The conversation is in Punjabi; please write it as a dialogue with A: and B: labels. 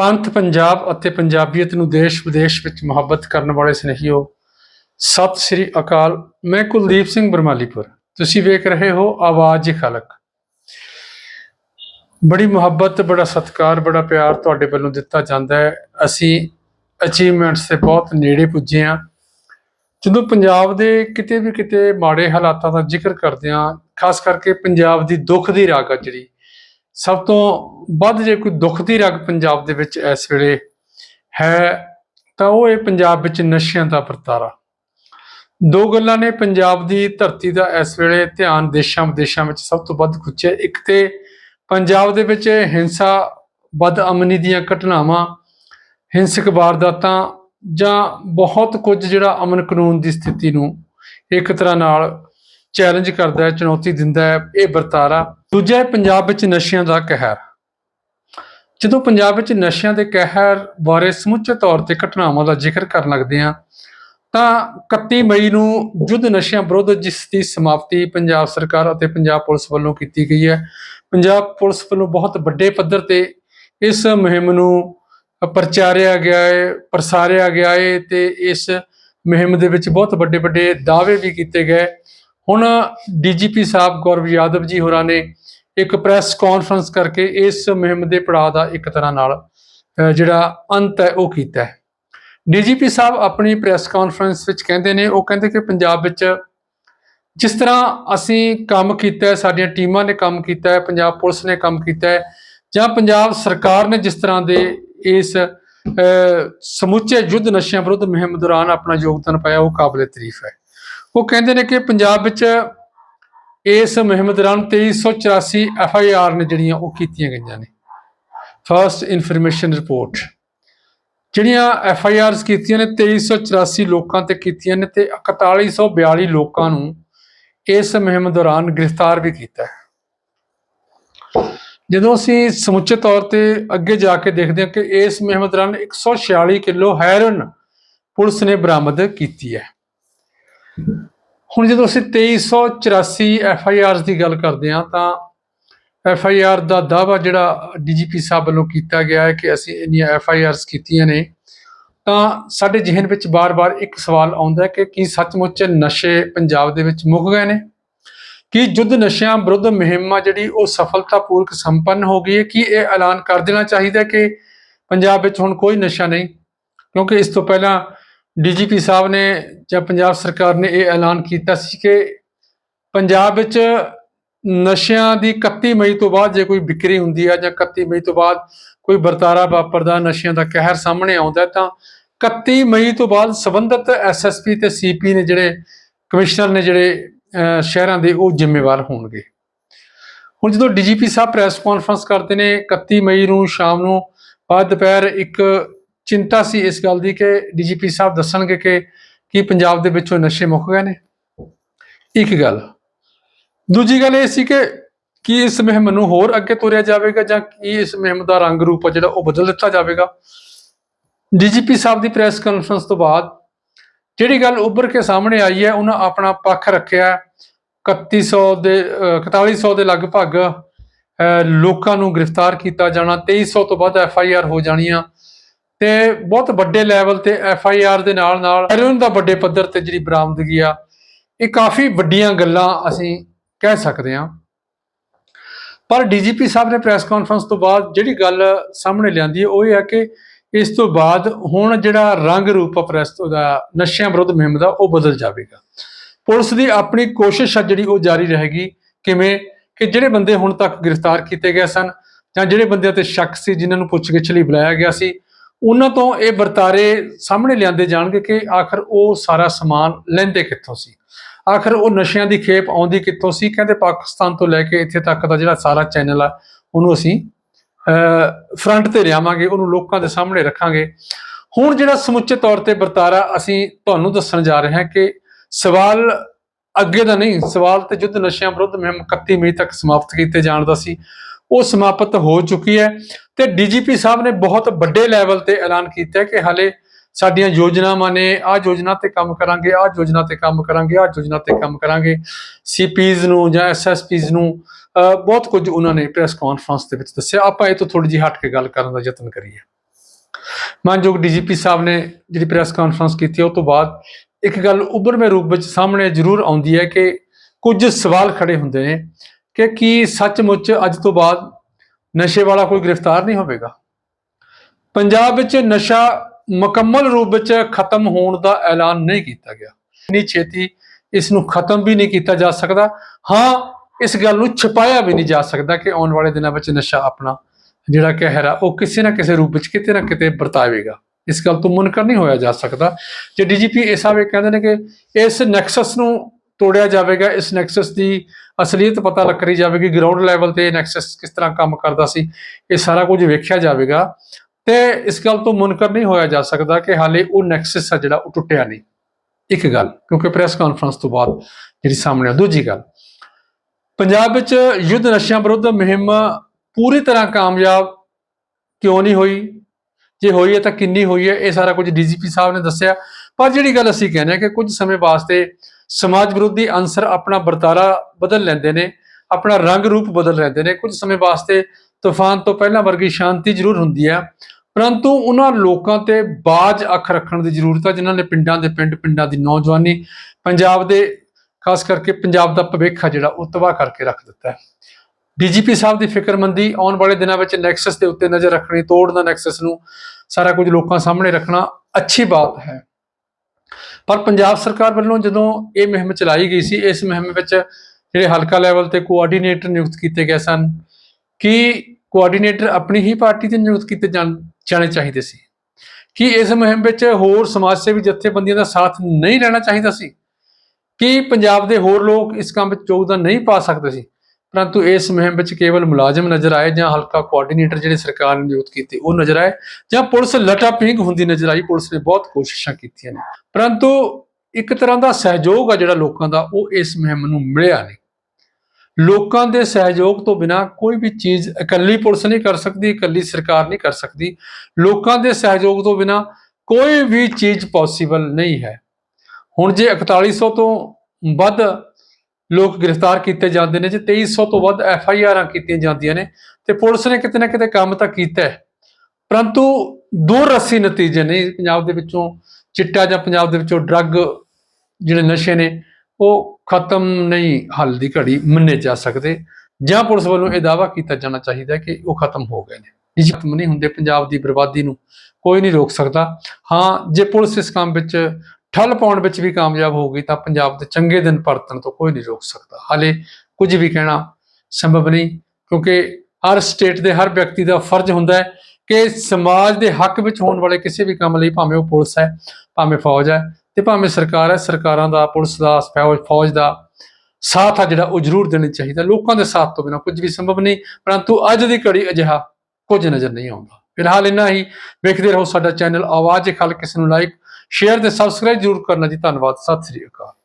A: ਪੰਥ ਪੰਜਾਬ ਅਤੇ ਪੰਜਾਬੀਅਤ ਨੂੰ ਦੇਸ਼ ਵਿਦੇਸ਼ ਵਿੱਚ ਮੁਹੱਬਤ ਕਰਨ ਵਾਲੇ ਸਨੇਹੀਓ, ਸਤਿ ਸ੍ਰੀ ਅਕਾਲ। ਮੈਂ ਕੁਲਦੀਪ ਸਿੰਘ ਬਰਮਾਲੀਪੁਰ। ਤੁਸੀਂ ਵੇਖ ਰਹੇ ਹੋ ਆਵਾਜ਼ ਖਲਕ। ਬੜੀ ਮੁਹੱਬਤ, ਬੜਾ ਸਤਿਕਾਰ, ਬੜਾ ਪਿਆਰ ਤੁਹਾਡੇ ਵੱਲੋਂ ਦਿੱਤਾ ਜਾਂਦਾ ਹੈ। ਅਸੀਂ ਅਚੀਵਮੈਂਟਸ ਤੇ ਬਹੁਤ ਨੇੜੇ ਪੁੱਜੇ ਹਾਂ। ਜਦੋਂ ਪੰਜਾਬ ਦੇ ਕਿਤੇ ਵੀ ਕਿਤੇ ਮਾੜੇ ਹਾਲਾਤਾਂ ਦਾ ਜ਼ਿਕਰ ਕਰਦੇ ਹਾਂ, ਖਾਸ ਕਰਕੇ ਪੰਜਾਬ ਦੀ ਦੁੱਖ ਦੀ ਰਾਗ ਆ ਜਿਹੜੀ ਸਭ ਤੋਂ ਵੱਧ ਜੇ ਕੋਈ ਦੁੱਖ ਦੀ ਰਗ ਪੰਜਾਬ ਦੇ ਵਿੱਚ ਇਸ ਵੇਲੇ ਹੈ, ਤਾਂ ਉਹ ਇਹ ਪੰਜਾਬ ਵਿੱਚ ਨਸ਼ਿਆਂ ਦਾ ਵਰਤਾਰਾ ਦੋ ਗੱਲਾਂ ਨੇ, ਪੰਜਾਬ ਦੀ ਧਰਤੀ ਦਾ ਇਸ ਵੇਲੇ ਧਿਆਨ ਦੇਸ਼ਾਂ ਵਿਦੇਸ਼ਾਂ ਵਿੱਚ ਸਭ ਤੋਂ ਵੱਧ ਖੁੱਚਿਆ। ਇੱਕ ਤੇ ਪੰਜਾਬ ਦੇ ਵਿੱਚ ਹਿੰਸਾ ਬਦਅਮਨੀ ਦੀਆਂ ਘਟਨਾਵਾਂ, ਹਿੰਸਕ ਵਾਰਦਾਤਾਂ ਜਾਂ ਬਹੁਤ ਕੁਝ ਜਿਹੜਾ ਅਮਨ ਕਾਨੂੰਨ ਦੀ ਸਥਿਤੀ ਨੂੰ ਇੱਕ ਤਰ੍ਹਾਂ ਨਾਲ ਚੈਲੰਜ ਕਰਦਾ ਹੈ, ਚੁਣੌਤੀ ਦਿੰਦਾ ਹੈ, ਇਹ ਵਰਤਾਰਾ। ਦੂਜਾ ਹੈ, ਪੰਜਾਬ ਵਿੱਚ ਨਸ਼ਿਆਂ ਦਾ ਕਹਿਰ। ਜਦੋਂ ਪੰਜਾਬ ਵਿੱਚ ਨਸ਼ਿਆਂ ਦੇ ਕਹਿਰ ਬਾਰੇ ਸਮੁੱਚੇ ਤੌਰ ਤੇ ਘਟਨਾਵਾਂ ਦਾ ਜ਼ਿਕਰ ਕਰਨ ਲੱਗਦੇ ਹਾਂ, ਤਾਂ 31 ਮਈ ਨੂੰ ਯੁੱਧ ਨਸ਼ਿਆਂ ਵਿਰੁੱਧ ਜਿਸ ਦੀ ਸਮਾਪਤੀ ਪੰਜਾਬ ਸਰਕਾਰ ਅਤੇ ਪੰਜਾਬ ਪੁਲਿਸ ਵੱਲੋਂ ਕੀਤੀ ਗਈ ਹੈ, ਪੰਜਾਬ ਪੁਲਿਸ ਵੱਲੋਂ ਬਹੁਤ ਵੱਡੇ ਪੱਧਰ ਤੇ ਇਸ ਮੁਹਿੰਮ ਨੂੰ ਪ੍ਰਚਾਰਿਆ ਗਿਆ ਹੈ, ਪ੍ਰਸਾਰਿਆ ਗਿਆ ਹੈ ਤੇ ਇਸ ਮੁਹਿੰਮ ਦੇ ਵਿੱਚ ਬਹੁਤ ਵੱਡੇ ਵੱਡੇ ਦਾਅਵੇ ਵੀ ਕੀਤੇ ਗਏ। ਹੁਣ ਡੀਜੀਪੀ ਸਾਹਿਬ ਗੌਰਵ ਯਾਦਵ ਜੀ ਹੋਰਾਂ ਨੇ ਇੱਕ ਪ੍ਰੈਸ ਕਾਨਫਰੰਸ ਕਰਕੇ ਇਸ ਮੁਹਿੰਮ ਦੇ ਪੜਾਅ ਦਾ ਇੱਕ ਤਰ੍ਹਾਂ ਨਾਲ ਜਿਹੜਾ ਅੰਤ ਹੈ, ਉਹ ਕੀਤਾ ਹੈ। ਡੀਜੀਪੀ ਸਾਹਿਬ ਆਪਣੀ ਪ੍ਰੈਸ ਕਾਨਫਰੰਸ ਵਿੱਚ ਕਹਿੰਦੇ ਨੇ, ਉਹ ਕਹਿੰਦੇ ਕਿ ਪੰਜਾਬ ਵਿੱਚ ਜਿਸ ਤਰ੍ਹਾਂ ਅਸੀਂ ਕੰਮ ਕੀਤਾ ਸਾਡੀਆਂ ਟੀਮਾਂ ਨੇ ਕੰਮ ਕੀਤਾ ਹੈ, ਪੰਜਾਬ ਪੁਲਿਸ ਨੇ ਕੰਮ ਕੀਤਾ ਹੈ, ਜਾਂ ਪੰਜਾਬ ਸਰਕਾਰ ਨੇ ਜਿਸ ਤਰ੍ਹਾਂ ਦੇ ਇਸ ਸਮੁੱਚੇ ਯੁੱਧ ਨਸ਼ਿਆਂ ਵਿਰੁੱਧ ਮੁਹਿੰਮ ਦੌਰਾਨ ਆਪਣਾ ਯੋਗਦਾਨ ਪਾਇਆ, ਉਹ ਕਾਬਲੇ ਤਾਰੀਫ ਹੈ। ਉਹ ਕਹਿੰਦੇ ਨੇ ਕਿ ਪੰਜਾਬ ਵਿੱਚ ਇਸ ਮੁਹਿੰਮ ਦੌਰਾਨ 2384 ਐਫ ਆਈ ਆਰ ਨੇ ਜਿਹੜੀਆਂ ਉਹ ਕੀਤੀਆਂ ਗਈਆਂ ਨੇ। ਫਰਸਟ ਇਨਫੋਰਮੇਸ਼ਨ ਰਿਪੋਰਟ ਜਿਹੜੀਆਂ ਐਫ ਆਈ ਆਰਸ ਕੀਤੀਆਂ ਨੇ 2384 ਲੋਕਾਂ ਤੇ ਕੀਤੀਆਂ ਨੇ ਤੇ 4142 ਲੋਕਾਂ ਨੂੰ ਇਸ ਮੁਹਿੰਮ ਦੌਰਾਨ ਗ੍ਰਿਫਤਾਰ ਵੀ ਕੀਤਾ ਹੈ। ਜਦੋਂ ਅਸੀਂ ਸਮੁੱਚੇ ਤੌਰ ਤੇ ਅੱਗੇ ਜਾ ਕੇ ਦੇਖਦੇ ਹਾਂ ਕਿ ਇਸ ਮੁਹਿੰਮ ਦੌਰਾਨ 146 ਕਿਲੋ ਹੈਰੋਇਨ ਪੁਲਿਸ ਨੇ ਬਰਾਮਦ ਕੀਤੀ ਹੈ। ਹੁਣ ਜਦੋਂ ਅਸੀਂ 2384 ਐਫ ਆਈ ਆਰਸ ਦੀ ਗੱਲ ਕਰਦੇ ਹਾਂ, ਤਾਂ ਐਫ ਆਈ ਆਰ ਦਾ ਦਾਅਵਾ ਜਿਹੜਾ ਡੀਜੀਪੀ ਸਾਹਿਬ ਵੱਲੋਂ ਕੀਤਾ ਗਿਆ ਹੈ ਕਿ ਅਸੀਂ ਇੰਨੀਆਂ ਐਫ ਆਈ ਆਰਸ ਕੀਤੀਆਂ ਨੇ, ਤਾਂ ਸਾਡੇ ਜ਼ਿਹਨ ਵਿੱਚ ਬਾਰ-ਬਾਰ ਇੱਕ ਸਵਾਲ ਆਉਂਦਾ ਹੈ ਕਿ ਕੀ ਸੱਚਮੁੱਚ ਨਸ਼ੇ ਪੰਜਾਬ ਦੇ ਵਿੱਚ ਮੁੱਕ ਗਏ ਨੇ? ਕੀ ਯੁੱਧ ਨਸ਼ਿਆਂ ਵਿਰੁੱਧ ਮੁਹਿੰਮ ਆ ਜਿਹੜੀ ਉਹ ਸਫਲਤਾਪੂਰਵਕ ਸੰਪੰਨ ਹੋ ਗਈ ਹੈ? ਕੀ ਇਹ ਐਲਾਨ ਕਰ ਦੇਣਾ ਚਾਹੀਦਾ ਕਿ ਪੰਜਾਬ ਵਿੱਚ ਹੁਣ ਕੋਈ ਨਸ਼ਾ ਨਹੀਂ? ਕਿਉਂਕਿ ਇਸ ਤੋਂ ਪਹਿਲਾਂ ਡੀਜੀਪੀ ਸਾਹਿਬ ਨੇ ਜਾਂ ਪੰਜਾਬ ਸਰਕਾਰ ਨੇ ਇਹ ਐਲਾਨ ਕੀਤਾ ਸੀ ਕਿ ਪੰਜਾਬ ਵਿੱਚ ਨਸ਼ਿਆਂ ਦੀ 31 ਮਈ ਤੋਂ ਬਾਅਦ ਜੇ ਕੋਈ ਵਿਕਰੀ ਹੁੰਦੀ ਹੈ ਜਾਂ 31 ਮਈ ਤੋਂ ਬਾਅਦ ਕੋਈ ਵਰਤਾਰਾ ਵਾਪਰਦਾ, ਨਸ਼ਿਆਂ ਦਾ ਕਹਿਰ ਸਾਹਮਣੇ ਆਉਂਦਾ, ਤਾਂ 31 ਮਈ ਤੋਂ ਬਾਅਦ ਸੰਬੰਧਿਤ ਐਸਐਸਪੀ ਤੇ ਸੀਪੀ ਨੇ ਜਿਹੜੇ ਕਮਿਸ਼ਨਰ ਨੇ ਜਿਹੜੇ ਸ਼ਹਿਰਾਂ ਦੇ ਉਹ ਜ਼ਿੰਮੇਵਾਰ ਹੋਣਗੇ। ਹੁਣ ਜਦੋਂ ਡੀਜੀਪੀ ਸਾਹਿਬ ਪ੍ਰੈਸ ਕਾਨਫਰੰਸ ਕਰਦੇ ਨੇ 31 ਮਈ ਨੂੰ ਸ਼ਾਮ ਨੂੰ, ਬਾਅਦ ਦੁਪਹਿਰ ਇੱਕ ਚਿੰਤਾ ਸੀ ਇਸ ਗੱਲ ਦੀ ਕਿ ਡੀਜੀਪੀ ਸਾਹਿਬ ਦੱਸਣਗੇ ਕਿ ਕੀ ਪੰਜਾਬ ਦੇ ਵਿੱਚੋਂ ਨਸ਼ੇ ਮੁੱਕ ਗਏ ਨੇ? ਇੱਕ ਗੱਲ। ਦੂਜੀ ਗੱਲ ਇਹ ਸੀ ਕਿ ਕੀ ਇਸ ਮੁਹਿੰਮ ਨੂੰ ਹੋਰ ਅੱਗੇ ਤੋਰਿਆ ਜਾਵੇਗਾ ਜਾਂ ਕੀ ਇਸ ਮੁਹਿੰਮ ਦਾ ਰੰਗ ਰੂਪ ਆ ਜਿਹੜਾ ਉਹ ਬਦਲ ਦਿੱਤਾ ਜਾਵੇਗਾ? ਡੀਜੀਪੀ ਸਾਹਿਬ ਦੀ ਪ੍ਰੈਸ ਕਾਨਫਰੰਸ ਤੋਂ ਬਾਅਦ ਜਿਹੜੀ ਗੱਲ ਉੱਭਰ ਕੇ ਸਾਹਮਣੇ ਆਈ ਹੈ, ਉਹਨਾਂ ਆਪਣਾ ਪੱਖ ਰੱਖਿਆ 3100 ਦੇ, ਅਹ 4100 ਦੇ ਲਗਭਗ ਲੋਕਾਂ ਨੂੰ ਗ੍ਰਿਫਤਾਰ ਕੀਤਾ ਜਾਣਾ 2300 ਤੋਂ ਵੱਧ ਐਫ ਆਈ ਆਰ ਹੋ ਜਾਣੀਆਂ ਤੇ ਬਹੁਤ ਵੱਡੇ ਲੈਵਲ ਤੇ ਐਫ ਆਈ ਆਰ ਦੇ ਨਾਲ ਨਾਲ ਹੈਰੋਇਨ ਦਾ ਵੱਡੇ ਪੱਧਰ ਤੇ ਜਿਹੜੀ ਬਰਾਮਦਗੀ ਆ, ਇਹ ਕਾਫੀ ਵੱਡੀਆਂ ਗੱਲਾਂ ਅਸੀਂ ਕਹਿ ਸਕਦੇ ਹਾਂ। ਪਰ ਡੀਜੀਪੀ ਸਾਹਿਬ ਨੇ ਪ੍ਰੈਸ ਕਾਨਫਰੰਸ ਤੋਂ ਬਾਅਦ ਜਿਹੜੀ ਗੱਲ ਸਾਹਮਣੇ ਲਿਆਂਦੀ ਹੈ ਉਹ ਇਹ ਹੈ ਕਿ ਇਸ ਤੋਂ ਬਾਅਦ ਹੁਣ ਜਿਹੜਾ ਰੰਗ ਰੂਪ ਆ ਪ੍ਰੈਸ ਦਾ, ਨਸ਼ਿਆਂ ਵਿਰੁੱਧ ਮੁਹਿੰਮ ਦਾ, ਉਹ ਬਦਲ ਜਾਵੇਗਾ। ਪੁਲਿਸ ਦੀ ਆਪਣੀ ਕੋਸ਼ਿਸ਼ ਆ ਜਿਹੜੀ ਉਹ ਜਾਰੀ ਰਹੇਗੀ, ਕਿਵੇਂ ਕਿ ਜਿਹੜੇ ਬੰਦੇ ਹੁਣ ਤੱਕ ਗ੍ਰਿਫਤਾਰ ਕੀਤੇ ਗਏ ਸਨ ਜਾਂ ਜਿਹੜੇ ਬੰਦਿਆਂ ਤੇ ਸ਼ੱਕ ਸੀ, ਜਿਨ੍ਹਾਂ ਨੂੰ ਪੁੱਛਗਿੱਛ ਲਈ ਬੁਲਾਇਆ ਗਿਆ ਸੀ ਉਹਨਾਂ ਤੋਂ ਇਹ ਵਰਤਾਰੇ ਸਾਹਮਣੇ ਲਿਆਂਦੇ ਜਾਣਗੇ ਕਿ ਆਖਰ ਉਹ ਸਾਰਾ ਸਮਾਨ ਲੈਂਦੇ ਕਿੱਥੋਂ ਸੀ? ਆਖਰ ਉਹ ਨਸ਼ਿਆਂ ਦੀ ਖੇਪ ਆਉਂਦੀ ਕਿੱਥੋਂ ਸੀ? ਕਹਿੰਦੇ ਪਾਕਿਸਤਾਨ ਤੋਂ ਲੈ ਕੇ ਇੱਥੇ ਤੱਕ ਦਾ ਜਿਹੜਾ ਸਾਰਾ ਚੈਨਲ ਆ, ਉਹਨੂੰ ਅਸੀਂ ਫਰੰਟ ਤੇ ਲਿਆਵਾਂਗੇ, ਉਹਨੂੰ ਲੋਕਾਂ ਦੇ ਸਾਹਮਣੇ ਰੱਖਾਂਗੇ। ਹੁਣ ਜਿਹੜਾ ਸਮੁੱਚੇ ਤੌਰ ਤੇ ਵਰਤਾਰਾ ਅਸੀਂ ਤੁਹਾਨੂੰ ਦੱਸਣ ਜਾ ਰਹੇ ਹਾਂ ਕਿ ਸਵਾਲ ਅੱਗੇ ਦਾ ਨਹੀਂ, ਸਵਾਲ ਤੇ ਯੁੱਧ ਨਸ਼ਿਆਂ ਵਿਰੁੱਧ ਮੁਹਿੰਮ 31 ਮਈ ਤੱਕ ਸਮਾਪਤ ਕੀਤੇ ਜਾਣ ਦਾ ਸੀ। ਉਹ ਸਮਾਪਤ ਹੋ ਚੁੱਕੀ ਹੈ ਤੇ ਡੀਜੀਪੀ ਸਾਹਿਬ ਨੇ ਬਹੁਤ ਵੱਡੇ ਲੈਵਲ ਤੇ ਐਲਾਨ ਕੀਤਾ ਕਿ ਹਾਲੇ ਸਾਡੀਆਂ ਯੋਜਨਾਵਾਂ ਨੇ ਆਹ ਯੋਜਨਾ ਤੇ ਕੰਮ ਕਰਾਂਗੇ, ਆਹ ਯੋਜਨਾ ਤੇ ਕੰਮ ਕਰਾਂਗੇ, ਆਹ ਯੋਜਨਾ ਤੇ ਕੰਮ ਕਰਾਂਗੇ। ਸੀਪੀਜ਼ ਨੂੰ ਜਾਂ ਐਸਐਸਪੀਜ਼ ਨੂੰ ਬਹੁਤ ਕੁਝ ਉਹਨਾਂ ਨੇ ਪ੍ਰੈਸ ਕਾਨਫਰੰਸ ਦੇ ਵਿੱਚ ਦੱਸਿਆ। ਆਪਾਂ ਇਹ ਤੋਂ ਥੋੜੀ ਜਿਹੀ ਹਟ ਕੇ ਗੱਲ ਕਰਨ ਦਾ ਯਤਨ ਕਰੀਏ। ਮਾਨਯੋਗ ਡੀਜੀਪੀ ਸਾਹਿਬ ਨੇ ਜਿਹੜੀ ਪ੍ਰੈਸ ਕਾਨਫਰੰਸ ਕੀਤੀ, ਉਹ ਤੋਂ ਬਾਅਦ ਇੱਕ ਗੱਲ ਉੱਭਰਵੇਂ ਰੂਪ ਵਿੱਚ ਸਾਹਮਣੇ ਜ਼ਰੂਰ ਆਉਂਦੀ ਹੈ ਕਿ ਕੁਝ ਸਵਾਲ ਖੜੇ ਹੁੰਦੇ ਨੇ। ਕਿ ਕੀ ਸੱਚਮੁੱਚ ਅੱਜ ਤੋਂ ਬਾਅਦ ਨਸ਼ੇ ਵਾਲਾ ਕੋਈ ਗ੍ਰਿਫਤਾਰ ਨਹੀਂ ਹੋਵੇਗਾ? ਪੰਜਾਬ ਵਿੱਚ ਨਸ਼ਾ ਮੁਕੰਮਲ ਰੂਪ ਵਿੱਚ ਖਤਮ ਹੋਣ ਦਾ ਐਲਾਨ ਨਹੀਂ ਕੀਤਾ ਗਿਆ। ਇੰਨੀ ਛੇਤੀ ਇਸ ਨੂੰ ਖਤਮ ਵੀ ਨਹੀਂ ਕੀਤਾ ਜਾ ਸਕਦਾ। ਹਾਂ, ਇਸ ਗੱਲ ਨੂੰ ਛਪਾਇਆ ਵੀ ਨਹੀਂ ਜਾ ਸਕਦਾ ਕਿ ਆਉਣ ਵਾਲੇ ਦਿਨਾਂ ਵਿੱਚ ਨਸ਼ਾ ਆਪਣਾ ਜਿਹੜਾ ਕਹਿਰ ਆ ਉਹ ਕਿਸੇ ਨਾ ਕਿਸੇ ਰੂਪ ਵਿੱਚ ਕਿਤੇ ਨਾ ਕਿਤੇ ਵਰਤਾਵੇਗਾ। ਇਸ ਗੱਲ ਤੋਂ ਮੁਨਕਰ ਨਹੀਂ ਹੋਇਆ ਜਾ ਸਕਦਾ। ਜੇ ਡੀਜੀਪੀ ਇਹ ਸਾਹਿਬ ਇਹ ਕਹਿੰਦੇ ਨੇ ਕਿ ਇਸ ਨੈਕਸਸ ਨੂੰ ਤੋੜਿਆ ਜਾਵੇਗਾ, ਇਸ ਨੈਕਸਸ ਦੀ ਅਸਲੀਅਤ ਪਤਾ ਲੱਕਰੀ ਜਾਵੇਗੀ ਗਰਾਊਂਡ ਲੈਵਲ ਤੇ ਨੈਕਸਸ ਕਿਸ ਤਰ੍ਹਾਂ ਕੰਮ ਕਰਦਾ ਸੀ, ਇਹ ਸਾਰਾ ਕੁਝ ਵੇਖਿਆ ਜਾਵੇਗਾ। ਤੇ ਇਸ ਗੱਲ ਤੋਂ ਮੁਨਕਰ ਨਹੀਂ ਹੋਇਆ ਜਾ ਸਕਦਾ ਕਿ ਹਾਲੇ ਉਹ ਨੈਕਸਸ ਆ ਜਿਹੜਾ ਉਹ ਟੁੱਟਿਆ ਨਹੀਂ। ਇੱਕ ਗੱਲ, ਕਿਉਂਕਿ ਪ੍ਰੈਸ ਕਾਨਫਰੰਸ ਤੋਂ ਬਾਅਦ ਜਿਹੜੀ ਸਾਹਮਣੇ ਆ, ਦੂਜੀ ਗੱਲ, ਪੰਜਾਬ ਵਿੱਚ ਯੁੱਧ ਨਸ਼ਿਆਂ ਵਿਰੁੱਧ ਮੁਹਿੰਮ ਪੂਰੀ ਤਰ੍ਹਾਂ ਕਾਮਯਾਬ ਕਿਉਂ ਨਹੀਂ ਹੋਈ? ਜੇ ਹੋਈ ਹੈ ਤਾਂ ਕਿੰਨੀ ਹੋਈ ਹੈ? ਇਹ ਸਾਰਾ ਕੁਝ ਡੀਜੀਪੀ ਸਾਹਿਬ ਨੇ ਦੱਸਿਆ। ਪਰ ਜਿਹੜੀ ਗੱਲ ਅਸੀਂ ਕਹਿੰਦੇ ਹਾਂ ਕਿ ਕੁਝ ਸਮੇਂ ਵਾਸਤੇ ਸਮਾਜ ਵਿਰੋਧੀ ਅੰਸਰ ਆਪਣਾ ਵਰਤਾਰਾ ਬਦਲ ਲੈਂਦੇ ਨੇ, ਆਪਣਾ ਰੰਗ ਰੂਪ ਬਦਲ ਲੈਂਦੇ ਨੇ। ਕੁਝ ਸਮੇਂ ਵਾਸਤੇ ਤੂਫਾਨ ਤੋਂ ਪਹਿਲਾਂ ਵਰਗੀ ਸ਼ਾਂਤੀ ਜ਼ਰੂਰ ਹੁੰਦੀ ਹੈ। ਪਰੰਤੂ ਉਹਨਾਂ ਲੋਕਾਂ ਤੇ ਬਾਜ ਅੱਖ ਰੱਖਣ ਦੀ ਜ਼ਰੂਰਤ ਹੈ, ਜਿਨ੍ਹਾਂ ਨੇ ਪਿੰਡਾਂ ਦੇ ਪਿੰਡ, ਪਿੰਡਾਂ ਦੀ ਨੌਜਵਾਨੀ, ਪੰਜਾਬ ਦੇ, ਖਾਸ ਕਰਕੇ ਪੰਜਾਬ ਦਾ ਭਵਿੱਖ ਆ ਜਿਹੜਾ, ਉਹ ਤਬਾਹ ਕਰਕੇ ਰੱਖ ਦਿੱਤਾ ਹੈ। ਡੀਜੀਪੀ ਸਾਹਿਬ ਦੀ ਫਿਕਰਮੰਦੀ, ਆਉਣ ਵਾਲੇ ਦਿਨਾਂ ਵਿੱਚ ਨੈਕਸਸ ਦੇ ਉੱਤੇ ਨਜ਼ਰ ਰੱਖਣੀ, ਤੋੜਨਾ ਨੈਕਸਸ ਨੂੰ, ਸਾਰਾ ਕੁਝ ਲੋਕਾਂ ਸਾਹਮਣੇ ਰੱਖਣਾ, ਅੱਛੀ ਬਾਤ ਹੈ। ਪਰ ਪੰਜਾਬ ਸਰਕਾਰ ਵੱਲੋਂ ਜਦੋਂ ਇਹ ਮੁਹਿੰਮ ਚਲਾਈ ਗਈ ਸੀ, ਇਸ ਮੁਹਿੰਮ ਵਿੱਚ ਜਿਹੜੇ ਹਲਕਾ ਲੈਵਲ ਤੇ ਕੋਆਰਡੀਨੇਟਰ ਨਿਯੁਕਤ ਕੀਤੇ ਗਏ ਸਨ, ਕਿ ਕੋਆਰਡੀਨੇਟਰ ਆਪਣੀ ਹੀ ਪਾਰਟੀ ਦੇ ਨਿਯੁਕਤ ਕੀਤੇ ਜਾਣ- ਜਾਣੇ ਚਾਹੀਦੇ ਸੀ? ਕਿ ਇਸ ਮੁਹਿੰਮ ਵਿੱਚ ਹੋਰ ਸਮਾਜ ਸੇਵੀ ਜਥੇਬੰਦੀਆਂ ਦਾ ਸਾਥ ਨਹੀਂ ਲੈਣਾ ਚਾਹੀਦਾ ਸੀ? ਕਿ ਪੰਜਾਬ ਦੇ ਹੋਰ ਲੋਕ ਇਸ ਕੰਮ ਵਿੱਚ ਯੋਗਦਾਨ ਨਹੀਂ ਪਾ ਸਕਦੇ ਸੀ? ਪਰੰਤੂ ਇਸ ਮੁਹਿੰਮ ਵਿੱਚ ਕੇਵਲ ਮੁਲਾਜ਼ਮ ਨਜ਼ਰ ਆਏ ਜਾਂ ਹਲਕਾ ਕੋਆਰਡੀਨੇਟਰ ਜਿਹੜੇ ਸਰਕਾਰ ਨੇ ਨਿਯੁਕਤ ਕੀਤੇ, ਉਹ ਨਜ਼ਰ ਆਏ ਜਾਂ ਪੁਲਿਸ ਲਟਾ ਪਿੰਗ ਹੁੰਦੀ ਨਜ਼ਰ ਆਈ, ਪੁਲਿਸ ਨੇ ਬਹੁਤ ਕੋਸ਼ਿਸ਼ਾਂ ਕੀਤੀਆਂ ਨੇ। ਪਰੰਤੂ ਇੱਕ ਤਰ੍ਹਾਂ ਦਾ ਸਹਿਯੋਗ ਆ ਜਿਹੜਾ ਲੋਕਾਂ ਦਾ, ਉਹ ਇਸ ਮੁਹਿੰਮ ਨੂੰ ਮਿਲਿਆ ਨਹੀਂ। ਲੋਕਾਂ ਦੇ ਸਹਿਯੋਗ ਤੋਂ ਬਿਨਾ ਕੋਈ ਵੀ ਚੀਜ਼ ਇਕੱਲੀ ਪੁਲਿਸ ਨਹੀਂ ਕਰ ਸਕਦੀ, ਇਕੱਲੀ ਸਰਕਾਰ ਨਹੀਂ ਕਰ ਸਕਦੀ। ਲੋਕਾਂ ਦੇ ਸਹਿਯੋਗ ਤੋਂ ਬਿਨਾ ਕੋਈ ਵੀ ਚੀਜ਼ ਪੋਸੀਬਲ ਨਹੀਂ ਹੈ। ਹੁਣ ਜੇ 4100 ਤੋਂ ਵੱਧ ਲੋਕ ਗ੍ਰਿਫਤਾਰ ਕੀਤੇ ਜਾਂਦੇ ਨੇ ਜੇ। 2300 ਤੋਂ ਵੱਧ ਐਫ ਆਈ ਆਰਾਂ ਕੀਤੀਆਂ ਜਾਂਦੀਆਂ ਨੇ ਤੇ ਪੁਲਿਸ ਨੇ ਕਿਤੇ ਨਾ ਕਿਤੇ ਕੰਮ ਤਾਂ ਕੀਤਾ ਹੈ। ਪਰੰਤੂ ਦੂਰ ਰੱਸੀ ਨਤੀਜੇ ਨੇ ਪੰਜਾਬ ਦੇ ਵਿੱਚੋਂ ਚਿੱਟਾ ਜਾਂ ਪੰਜਾਬ ਦੇ ਵਿੱਚੋਂ ਡਰੱਗ ਜਿਹੜੇ ਨਸ਼ੇ ਨੇ, ਉਹ ਖਤਮ ਨਹੀਂ, ਹੱਲ ਦੀ ਘੜੀ ਮੰਨੇ ਜਾ ਸਕਦੇ। ਜਾਂ ਪੁਲਿਸ ਵੱਲੋਂ ਇਹ ਦਾਅਵਾ ਕੀਤਾ ਜਾਣਾ ਚਾਹੀਦਾ ਕਿ ਉਹ ਖਤਮ ਹੋ ਗਏ ਨੇ। ਇਹ ਖਤਮ ਨਹੀਂ ਹੁੰਦੇ, ਪੰਜਾਬ ਦੀ ਬਰਬਾਦੀ ਨੂੰ ਕੋਈ ਨਹੀਂ ਰੋਕ ਸਕਦਾ। ਹਾਂ, ਜੇ ਪੁਲਿਸ ਇਸ ਕੰਮ ਵਿੱਚ ਠੱਲ ਪਾਉਣ ਵਿੱਚ ਵੀ ਕਾਮਯਾਬ ਹੋ ਗਈ ਤਾਂ ਪੰਜਾਬ ਦੇ ਚੰਗੇ ਦਿਨ ਪਰਤਣ ਤੋਂ ਕੋਈ ਨਹੀਂ ਰੋਕ ਸਕਦਾ। ਹਾਲੇ ਕੁਝ ਵੀ ਕਹਿਣਾ ਸੰਭਵ ਨਹੀਂ, ਕਿਉਂਕਿ ਹਰ ਸਟੇਟ ਦੇ ਹਰ ਵਿਅਕਤੀ ਦਾ ਫਰਜ਼ ਹੁੰਦਾ ਹੈ ਕਿ ਸਮਾਜ ਦੇ ਹੱਕ ਵਿੱਚ ਹੋਣ ਵਾਲੇ ਕਿਸੇ ਵੀ ਕੰਮ ਲਈ ਭਾਵੇਂ ਉਹ ਪੁਲਿਸ ਹੈ, ਭਾਵੇਂ ਫੌਜ ਹੈ ਤੇ ਭਾਵੇਂ ਸਰਕਾਰ ਹੈ, ਸਰਕਾਰਾਂ ਦਾ, ਪੁਲਿਸ ਦਾ, ਫੌਜ ਫੌਜ ਦਾ ਸਾਥ ਆ ਜਿਹੜਾ ਉਹ ਜ਼ਰੂਰ ਦੇਣਾ ਚਾਹੀਦਾ। ਲੋਕਾਂ ਦੇ ਸਾਥ ਤੋਂ ਬਿਨਾਂ ਕੁਝ ਵੀ ਸੰਭਵ ਨਹੀਂ, ਪਰੰਤੂ ਅੱਜ ਦੀ ਘੜੀ ਅਜਿਹਾ ਕੁਝ ਨਜ਼ਰ ਨਹੀਂ ਆਉਂਦਾ। ਫਿਲਹਾਲ ਇੰਨਾ ਹੀ। ਵੇਖਦੇ ਰਹੋ ਸਾਡਾ ਚੈਨਲ ਆਵਾਜ਼ ਖਲ, ਕਿਸੇ ਨੂੰ ਲਾਈਕ ਸ਼ੇਅਰ ਤੇ ਸਬਸਕ੍ਰਾਈਬ ਜ਼ਰੂਰ ਕਰਨਾ ਜੀ। ਧੰਨਵਾਦ। ਸਤਿ ਸ੍ਰੀ ਅਕਾਲ।